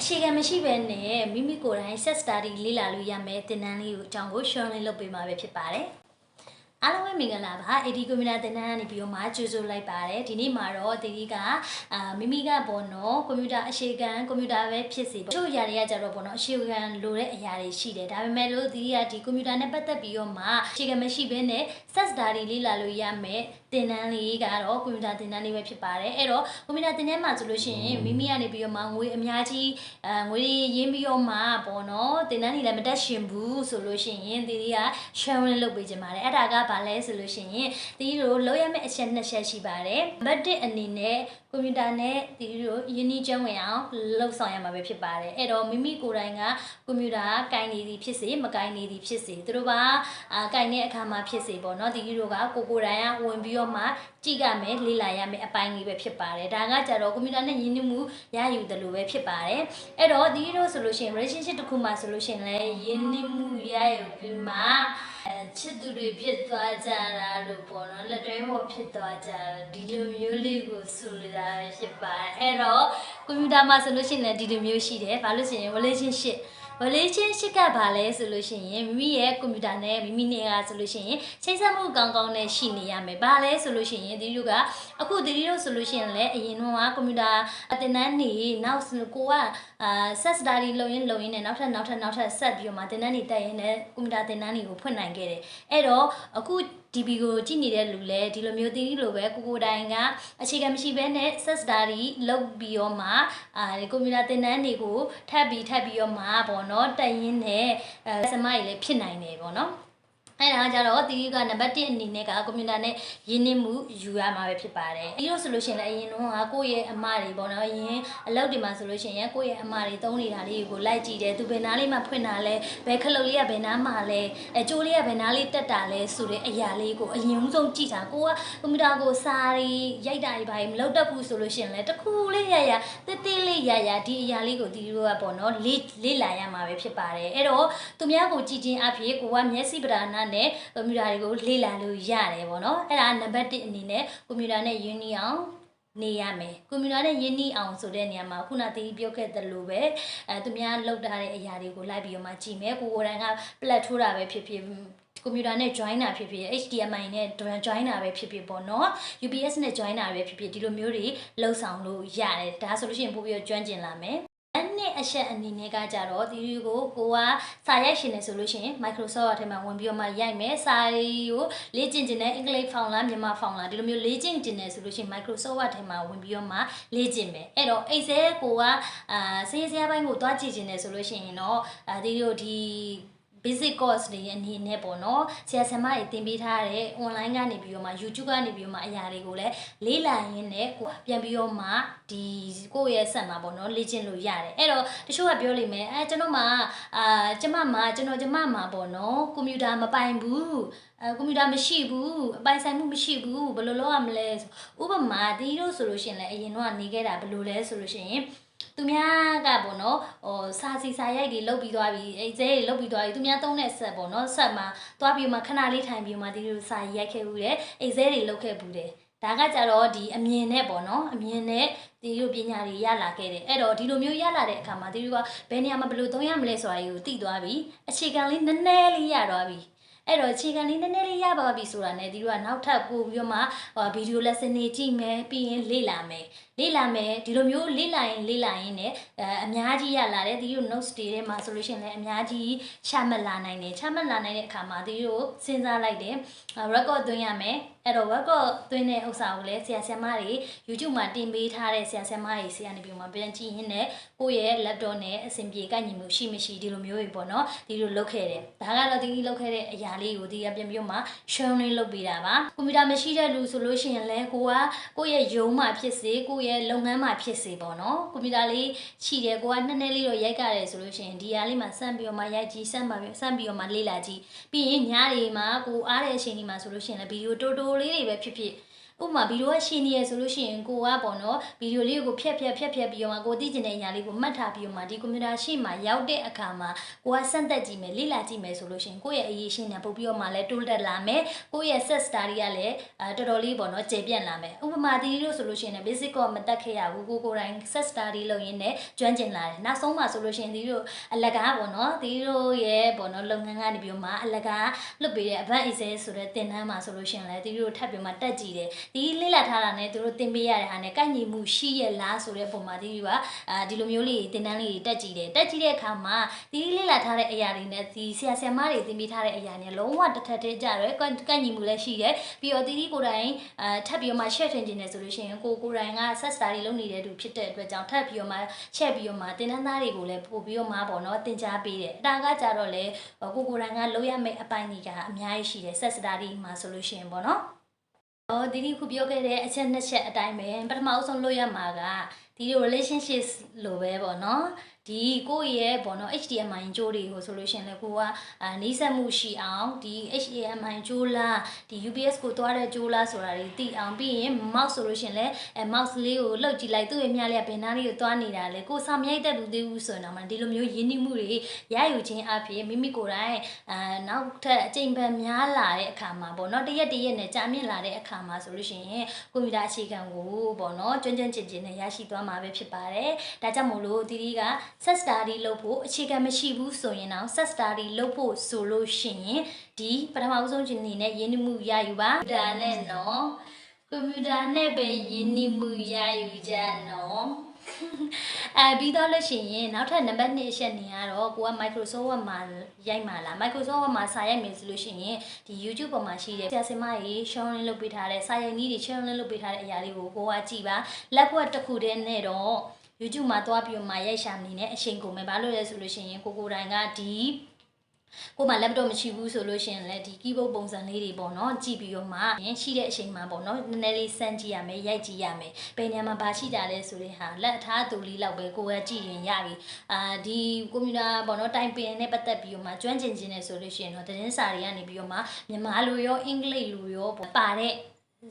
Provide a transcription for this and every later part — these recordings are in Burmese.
အခြေခံမရှိဘဲနဲ့မိမိကိုယ်တိုင် set study လေ့လာလို့ရမယ်သင်တန်းလေးကိုအကြောင်းကို share လေးလုပ်ပေးမှာပဲဖြစ်ပါတယ်အားလုံးပဲမင်္ဂလာပါ AD ကွန်ပျူတာသင်တန်းကနေပြီးတော့မှကြိုဆိုလိုက်ပါတယ်ဒီနေ့မှာတော့တီတီကအာမိမိကပေါ့နော်ကွန်ပျူတာအခြေခံကွန်ပျူတာပဲဖြစ်စီပေါ့တို့အရာတွေကကြတော့ပေါ့နော်အခြေခံလိုတဲ့အရာတွေရှိတယ်ဒါပေမဲ့လို့တီတီကဒီကွန်ပျူတာနဲ့ပတ်သက်ပြီးတော့မှအခြေခံမရှိဘဲနဲ့ set study လေ့လာလို့ရမယ်သင်တန်းလေးကတော့ကွန်ပျူတာသင်တန်းလေးပဲဖြစ်ပါတယ်အဲ့တော့ကွန်ပျူတာသင်တန်းမှာဆိုလို့ရှိရင်မိမိကနေပြီးတော့မှငွေအများကြီးအဲငွေရင်းပြီးတော့မှပေါ့နော်သင်တန်းတွေလည်းမတက်ရှင်ဘူးဆိုလို့ရှိရင်တီတီက sharing လုပ်ပေးခြင်းပါတယ်အဲ့ဒါကဘာလဲဆိုလို့ရှိရင်တီတီတို့လောက်ရမယ့်အချက်နှစ်ချက်ရှိပါတယ်ဘတ်တစ်အနေနဲ့ကွန်ပျူတာနဲ့တီတီတို့ယင်းနှီးကျွမ်းဝင်အောင်လှုပ်ဆောင်ရမှာပဲဖြစ်ပါတယ်အဲ့တော့မိမိကိုယ်တိုင်ကကွန်ပျူတာကင်နေသည်ဖြစ်စေမကင်နေသည်ဖြစ်စေသူတို့ကအာကင်တဲ့အခါမှာဖြစ်စေပေါ့နော်တီတီတို့ကကိုကိုယ်တိုင်ကဝင်ပြီးတော့မှကြည့်ရမယ်လေ့လာရမယ်အပိုင်းလေးပဲဖြစ်ပါတယ်ဒါကကြတော့ကွန်ပျူတာနဲ့ယဉ်နှမှုရယူတယ်လို့ပဲဖြစ်ပါတယ်အဲ့တော့ဒီလိုဆိုလို့ရှိရင် relationship တစ်ခုမှဆိုလို့ရှိရင်လည်းယဉ်နှမှုရယူပြီးမှအဲချစ်သူတွေဖြစ်သွားကြတာလို့ပေါ့နော်လက်တွဲဖို့ဖြစ်သွားကြတာဒီလိုမျိုးလေးကိုဆိုလိုတာပဲဖြစ်ပါတယ်အဲ့တော့ကွန်ပျူတာမှာဆိုလို့ရှိရင်လည်းဒီလိုမျိုးရှိတယ်ဘာလို့ဆိုရင် relationship relationship ကဘာလဲဆိုလို့ရှိရင်မိမိရဲ့ကွန်ပျူတာနဲ့မိမိနဲ့ကဆိုလို့ရှိရင်ချိတ်ဆက်မှုကောင်းကောင်းနဲ့ရှိနေရမယ်။ဘာလဲဆိုလို့ရှိရင်ဒီလိုကအခုဒီလိုဆိုလို့ရှိရင်လည်းအရင်တော့ကကွန်ပျူတာအတင်တန်းနေနောက်ကိုကအာ set study လုပ်ရင်လုပ်ရင်နဲ့နောက်ထပ်နောက်ထပ်နောက်ထပ်ဆက်ပြီးတော့မှတင်တန်းနေတက်ရင်လည်းကွန်ပျူတာတင်တန်းတွေကိုဖွင့်နိုင်ခဲ့တယ်။အဲ့တော့အခု DB ကိုကြည့်နေတဲ့လူလည်းဒီလိုမျိုးသီးလိုပဲကိုကိုတိုင်ကအခြေခံမရှိဘဲနဲ့ set study လုပ်ပြီးတော့မှအာကွန်ပျူတာသင်တန်းတွေကိုထပ်ပြီးထပ်ပြီးတော့မှပေါ့နော်တက်ရင်းနဲ့အဲစမကြီးလည်းဖြစ်နိုင်တယ်ပေါ့နော် အဲ့ဒါကကြတော့တီးကနံပါတ်1အနေနဲ့ကကွန်ပျူတာနဲ့ရင်းနှီးမှုယူရမှာပဲဖြစ်ပါတယ်။ပြီးတော့ဆိုလို့ရှိရင်လည်းအရင်တော့ကကိုယ့်ရဲ့အမတွေပေါ့နော်။အရင်အလုပ်တွေမှာဆိုလို့ရှိရင်ကိုယ့်ရဲ့အမတွေသုံးနေတာလေးကိုလိုက်ကြည့်တယ်။သူဘယ်နားလေးမှဖွင့်တာလဲဘယ်ခလုတ်လေးကဘယ်နားမှာလဲအဲကြိုးလေးကဘယ်နားလေးတက်တာလဲဆိုတဲ့အရာလေးကိုအရင်ဆုံးကြည့်တာကိုကကွန်ပျူတာကိုစာရီရိုက်တာတွေဘာတွေမလုပ်တတ်ဘူးဆိုလို့ရှိရင်လည်းတခုလေးရရတိတိလေးရရဒီအရာလေးကိုဒီလိုကပေါ့နော်လေ့လေ့လာရမှာပဲဖြစ်ပါတယ်။အဲ့တော့သူများကိုကြည့်ချင်းအဖြစ်ကိုကမျက်စိပဓာနာနဲ့ကွန်ပျူတာတွေကိုလေ့လာလို့ရတယ်ပေါ့နော်အဲ့ဒါနံပါတ်1အနေနဲ့ကွန်ပျူတာနဲ့ယဉ်နီအောင်နေရမယ်ကွန်ပျူတာနဲ့ယဉ်နီအောင်ဆိုတဲ့နေရာမှာခုနတည်းပြောခဲ့သလိုပဲအဲသူများလောက်ထားတဲ့အရာတွေကိုလိုက်ပြီးတော့မှကြည့်မယ်ကိုကိုယ်တိုင်က plat ထိုးတာပဲဖြစ်ဖြစ်ကွန်ပျူတာနဲ့ join တာဖြစ်ဖြစ် HDMI နဲ့ join တာပဲဖြစ်ဖြစ်ပေါ့နော် UPS နဲ့ join တာပဲဖြစ်ဖြစ်ဒီလိုမျိုးတွေလှုပ်ဆောင်လို့ရတယ်ဒါဆိုလို့ရှိရင်ပို့ပြီးတော့ကျွမ်းကျင်လာမယ် အနှစ်အချက်အနေနဲ့ကကြတော့ဒီကိုကိုကစာရိုက်ရှင်နေဆိုလို့ရှိရင် Microsoft ထဲမှာဝင်ပြီးတော့မှရိုက်မယ်စာကိုလေ့ကျင့်ကျင်တဲ့အင်္ဂလိပ်ဖောင်လားမြန်မာဖောင်လားဒီလိုမျိုးလေ့ကျင့်ကျင်နေဆိုလို့ရှိရင် Microsoft ထဲမှာဝင်ပြီးတော့မှလေ့ကျင့်မယ်အဲ့တော့အိတ်ဆဲကိုကအာစေးစရာပိုင်းကိုတွားကြည့်ကျင်နေဆိုလို့ရှိရင်တော့အဲဒီလိုဒီ basic course တွေအနေနဲ့ပေါ့နော်ဆရာဆရာမတွေသင်ပေးထားတဲ့ online ကနေပြီးတော့မှ YouTube ကနေပြီးတော့မှအရာတွေကိုလည်းလေးလာရင်းနဲ့ကိုပြန်ပြီးတော့မှဒီကိုယ့်ရဲ့ဆက်မှာပေါ့နော်လေ့ကျင့်လို့ရတယ်အဲ့တော့တချို့ကပြောလိမ့်မယ်အဲကျွန်တော်မှအာကျမမှကျွန်တော်ကျမမှပေါ့နော်ကွန်ပျူတာမပိုင်ဘူးအဲကွန်ပျူတာမရှိဘူးအပိုင်ဆိုင်မှုမရှိဘူးဘယ်လိုလုပ်ရမလဲဥပမာဒီလိုဆိုလို့ရှိရင်လည်းအရင်တော့နေခဲ့တာဘယ်လိုလဲဆိုလို့ရှိရင် သူများကပေါ့နော်ဟိုစာစီစာရိုက်တွေလုတ်ပြီးသွားပြီအဲကျဲတွေလုတ်ပြီးသွားပြီသူများသုံးတဲ့ဆက်ပေါ့နော်ဆက်မှာသွားပြီးမှခဏလေးထိုင်ပြီးမှဒီလိုစာရိုက်ခဲ့ဘူးတယ်အဲကျဲတွေလုတ်ခဲ့ဘူးတယ်ဒါကကြတော့ဒီအမြင်နဲ့ပေါ့နော်အမြင်နဲ့ဒီလိုပညာတွေရလာခဲ့တယ်အဲ့တော့ဒီလိုမျိုးရလာတဲ့အခါမှာဒီလိုကဘယ်နေရာမှာဘယ်လိုသုံးရမလဲဆိုတာကိုသိသွားပြီအခြေခံလေးနည်းနည်းလေးရသွားပြီအဲ့တော့အခြေခံလေးနည်းနည်းလေးရပါပြီဆိုတာနဲ့ဒီလိုကနောက်ထပ်ပို့ပြီးတော့မှဟိုဗီဒီယိုလက်စင်တွေကြည့်မယ်ပြီးရင်လေ့လာမယ် လေ့လာမယ်ဒီလိုမျိုးလေ့လာရင်လေ့လာရင်လည်းအဲအများကြီးရလာတယ်ဒီလို notes တွေထဲမှာဆိုလို့ရှိရင်လည်းအများကြီးချမှတ်လာနိုင်တယ်ချမှတ်လာနိုင်တဲ့အခါမှာဒီလိုစဉ်းစားလိုက်တယ် record သွင်းရမယ်အဲ့တော့ record သွင်းတဲ့ဥစ္စာကိုလည်းဆရာဆရာမတွေ YouTube မှာတင်ပေးထားတဲ့ဆရာဆရာမတွေဆရာနေပြီးမှပြန်ကြည့်ရင်းနဲ့ကိုယ့်ရဲ့ laptop နဲ့အဆင်ပြေကိုက်ညီမှုရှိမရှိဒီလိုမျိုးတွေပေါ့နော်ဒီလိုလုပ်ခဲ့တယ်ဒါကတော့ဒီလုပ်ခဲ့တဲ့အရာလေးကိုဒီကပြန်ပြီးမှ sharing လုပ်ပေးတာပါကွန်ပျူတာမရှိတဲ့လူဆိုလို့ရှိရင်လည်းကိုကကိုယ့်ရဲ့ရုံးမှာဖြစ်စေကိုယ့်ရဲ့လုပ်ငန်းမှာဖြစ်စေပေါ့နော်ကွန်ပျူတာလေးရှိတယ်ကိုကနည်းနည်းလေးတော့ရိုက်ကြတယ်ဆိုလို့ရှိရင်ဒီဟာလေးမှာစမ်းပြီးတော့မှရိုက်ကြည့်စမ်းပါစမ်းပြီးတော့မှလေ့လာကြည့်ပြီးရင်ညတွေမှာကိုအားတဲ့အချိန်ဒီမှာဆိုလို့ရှိရင်လည်းဗီဒီယိုတိုတိုလေးတွေပဲဖြစ်ဖြစ် ဥပမာဗီဒီယိုကရှင်းနေရဆိုလို့ရှိရင်ကိုကပေါ့နော်ဗီဒီယိုလေးကိုဖြတ်ဖြတ်ဖြတ်ဖြတ်ပြီးတော့မှကိုသိကျင်တဲ့အရာလေးကိုမှတ်ထားပြီးတော့မှဒီကွန်ပျူတာရှေ့မှာရောက်တဲ့အခါမှာကိုကစမ်းသပ်ကြည့်မယ်လေ့လာကြည့်မယ်ဆိုလို့ရှိရင်ကိုယ့်ရဲ့အရေးရှင်းနေပုတ်ပြီးတော့မှလည်းတိုးတက်လာမယ်ကိုယ့်ရဲ့ set study ကလည်းအဲတော်တော်လေးပေါ့နော်ကျေပြန့်လာမယ်ဥပမာဒီလိုဆိုလို့ရှိရင်လည်း basic ကမတက်ခဲ့ရဘူးကိုကိုယ်တိုင် set study လုပ်ရင်းနဲ့ကျွမ်းကျင်လာတယ်နောက်ဆုံးမှဆိုလို့ရှိရင်ဒီလိုအလကားပေါ့နော်ဒီလိုရဲ့ပေါ့နော်လုပ်ငန်းကနေပြီးတော့မှအလကားလွတ်ပေးတဲ့ advanced excel ဆိုတဲ့သင်တန်းမှာဆိုလို့ရှိရင်လည်းဒီလိုထပ်ပြီးမှတက်ကြည့်တယ်ဒီလေ့လာထားတာနဲ့သူတို့သင်ပေးရတဲ့ဟာနဲ့ကိုက်ညီမှုရှိရဲ့လားဆိုတဲ့ပုံမှာဒီကအာဒီလိုမျိုးလေးသင်တန်းလေးတက်ကြည့်တယ်တက်ကြည့်တဲ့အခါမှာဒီလေ့လာထားတဲ့အရာတွေနဲ့ဒီဆရာဆရာမတွေသင်ပေးထားတဲ့အရာနဲ့လုံးဝတစ်ထပ်တည်းကြတယ်ကိုက်ညီမှုလည်းရှိတယ်ပြီးတော့တီတီကိုယ်တိုင်အာထပ်ပြီးတော့မှ share တင်ခြင်းနဲ့ဆိုလို့ရှိရင်ကိုကိုယ်တိုင်က set study လုပ်နေတဲ့သူဖြစ်တဲ့အတွက်ကြောင့်ထပ်ပြီးတော့မှ share ပြီးတော့မှသင်တန်းသားတွေကိုလည်းပို့ပြီးတော့မှပေါ့နော်သင်ကြားပေးတယ်အတားကကြတော့လေကိုကိုယ်တိုင်ကလုပ်ရမယ့်အပိုင်းတွေကအများကြီးရှိတယ် set study မှာဆိုလို့ရှိရင်ပေါ့နော်။ အော်ဒီဒီခုပြောခဲ့တဲ့အချက်နှစ်ချက်အတိုင်းပဲပထမအဆုံးလုပ်ရမှာကဒီ relationship လိုပဲပေါ့နော်။ ဒီကိုယ့်ရဲ့ပေါ့နော် HDMI ကြိုးတွေကိုဆိုလို့ရှိရင်လည်းကိုကအာနှိစက်မှုရှိအောင်ဒီ HDMI ကြိုးလားဒီ UPS ကိုသွားတဲ့ကြိုးလားဆိုတာတွေသိအောင်ပြီးရင် mouse ဆိုလို့ရှိရင်လည်းအဲ mouse လေးကိုလှုပ်ကြည့်လိုက်သူ့ရဲ့မြလေးကဘယ်နားလေးကိုသွားနေတာလဲကိုစာမြိုက်တဲ့လူသေးဘူးဆိုရင်တော့မှဒီလိုမျိုးရင်းနှီးမှုတွေရယူခြင်းအပြင်မိမိကိုယ်တိုင်အာနောက်ထပ်အချိန်ပန်များလာတဲ့အခါမှာပေါ့နော်တရက်တရက်နဲ့ကြာမြင့်လာတဲ့အခါမှာဆိုလို့ရှိရင်ကွန်ပျူတာအခြေခံကိုပေါ့နော်ကျွမ်းကျွမ်းကျင်ကျင်နဲ့ရရှိသွားမှာပဲဖြစ်ပါတယ်ဒါကြောင့်မို့လို့ဒီဒီက set study လုပ်ဖို့အခြေခံမရှိဘူးဆိုရင်တော့ set study လုပ်ဖို့ဆိုလို့ရှိရင်ဒီပထမဦးဆုံးခြင်းအနေနဲ့ရင်းနှီးမှုရယူပါဒါနဲ့နော်ကွန်ပျူတာနဲ့ပဲရင်းနှီးမှုရယူကြနော်အဲပြီးတော့လို့ရှိရင်နောက်ထပ်နံပါတ်2အချက်နေရတော့ကိုက Microsoft Word မှာရိုက်မှာလား Microsoft Word မှာစာရိုက်မယ်ဆိုလို့ရှိရင်ဒီ YouTube ပေါ်မှာရှိတဲ့ဆရာဆင်မကြီး sharing လုပ်ပေးထားတဲ့စာရိုက်နည်းတွေ sharing လုပ်ပေးထားတဲ့အရာတွေကိုကိုကကြည့်ပါလက်ဖွဲ့တစ်ခုတည်းနဲ့တော့ YouTube မှာသွားပြီးတော့မှရိုက်ရှာနေတဲ့အချိန်ကုန်မယ်ဘာလို့လဲဆိုလို့ရှိရင်ကိုကိုယ်တိုင်ကဒီကိုမှ laptop မရှိဘူးဆိုလို့ရှိရင်လည်းဒီ keyboard ပုံစံလေးတွေပေါ့နော်ကြည့်ပြီးတော့မှရှိတဲ့အချိန်မှာပေါ့နော်နည်းနည်းလေးစမ်းကြည့်ရမယ်ရိုက်ကြည့်ရမယ်ဘယ်နေရာမှာဘာရှိကြလဲဆိုတဲ့ဟာလက်ထားသူလေးလောက်ပဲကိုယ်ကကြည့်ရင်ရပြီအာဒီကွန်ပျူတာပေါ့နော်တိုင်ပင်နဲ့ပတ်သက်ပြီးတော့မှကျွမ်းကျင်ခြင်းနဲ့ဆိုလို့ရှိရင်တော့သတင်းစာတွေကနေပြီးတော့မှမြန်မာလိုရောအင်္ဂလိပ်လိုရောပါတဲ့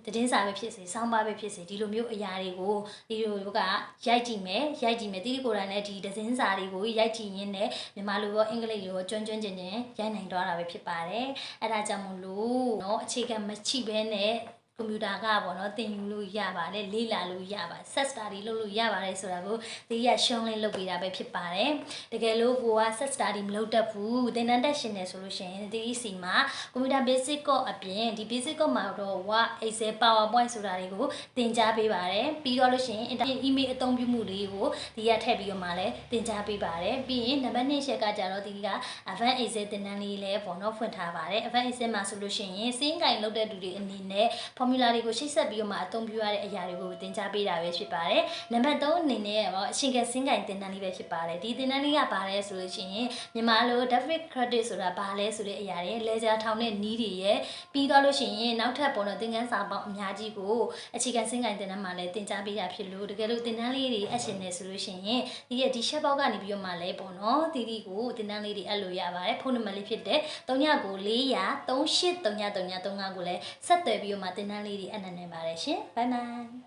သတင်းစာပဲဖြစ်စေစောင်းပါပဲဖြစ်စေဒီလိုမျိုးအရာတွေကိုဒီလိုကရိုက်ကြည့်မယ်ရိုက်ကြည့်မယ်တိတိကိုယ်တိုင်လည်းဒီသတင်းစာတွေကိုရိုက်ကြည့်ရင်းနဲ့မြန်မာလိုရောအင်္ဂလိပ်လိုရောကျွမ်းကျွမ်းကျင်ကျင်ရိုက်နိုင်တော့တာပဲဖြစ်ပါတယ်အဲဒါကြောင့်မလို့เนาะအခြေခံမချိဘဲနဲ့ ကွန်ပျူတာကပေါ့နော်သင်ယူလို့ရပါတယ်လေ့လာလို့ရပါ set study လုပ်လို့ရပါတယ်ဆိုတာကိုဒီရရှုံးလင်းလုပ်ပေးတာပဲဖြစ်ပါတယ်တကယ်လို့ကိုက set study မလုပ်တတ်ဘူးသင်တန်းတက်ရှင်နေဆိုလို့ရှိရင်ဒီစီမှာကွန်ပျူတာ basic ကော့အပြင်ဒီ basic ကော့မှာတော့ Word Excel PowerPoint ဆိုတာတွေကိုသင်ကြားပေးပါတယ်ပြီးတော့လို့ရှိရင် email အသုံးပြုမှုလေးကိုဒီရထည့်ပြီးတော့မှလည်းသင်ကြားပေးပါတယ်ပြီးရင်နံပါတ်2ချက်ကကြတော့ဒီက Advanced Excel သင်တန်းလေးလည်းပေါ့နော်ဖွင့်ထားပါတယ် Advanced Excel မှာဆိုလို့ရှိရင်စင်းကင်လုပ်တဲ့လူတွေအနေနဲ့ formula တွေကိုရှေ့ဆက်ပြီးတော့မှအသုံးပြုရတဲ့အရာတွေကိုသင်ကြားပေးတာပဲဖြစ်ပါတယ်။နံပါတ်3အနေနဲ့တော့အရှင်ကစင်းကင်သင်တန်းလေးပဲဖြစ်ပါတယ်။ဒီသင်တန်းလေးကဘာလဲဆိုလို့ရှိရင်မြန်မာလို debit credit ဆိုတာဘာလဲဆိုတဲ့အရာတွေ ledger ထောင်တဲ့နီးတွေရဲ့ပြီးတော့လို့ရှိရင်နောက်ထပ်ပေါ်တော့သင်ခန်းစာပေါင်းအများကြီးကိုအခြေခံစင်းကင်သင်တန်းမှာလည်းသင်ကြားပေးတာဖြစ်လို့တကယ်လို့သင်တန်းလေးတွေအရှင်နေဆိုလို့ရှိရင်ဒီရဲ့ဒီ chat box ကနေပြီးတော့မှလည်းပေါ့နော်တီတီကိုသင်တန်းလေးတွေအပ်လို့ရပါတယ်ဖုန်းနံပါတ်လေးဖြစ်တဲ့39ကို400 383939ကိုလည်းဆက်သွယ်ပြီးတော့မှသင်တန်းလေးတွေအနက်နေပါတယ်ရှင်ဘိုင်ဘိုင်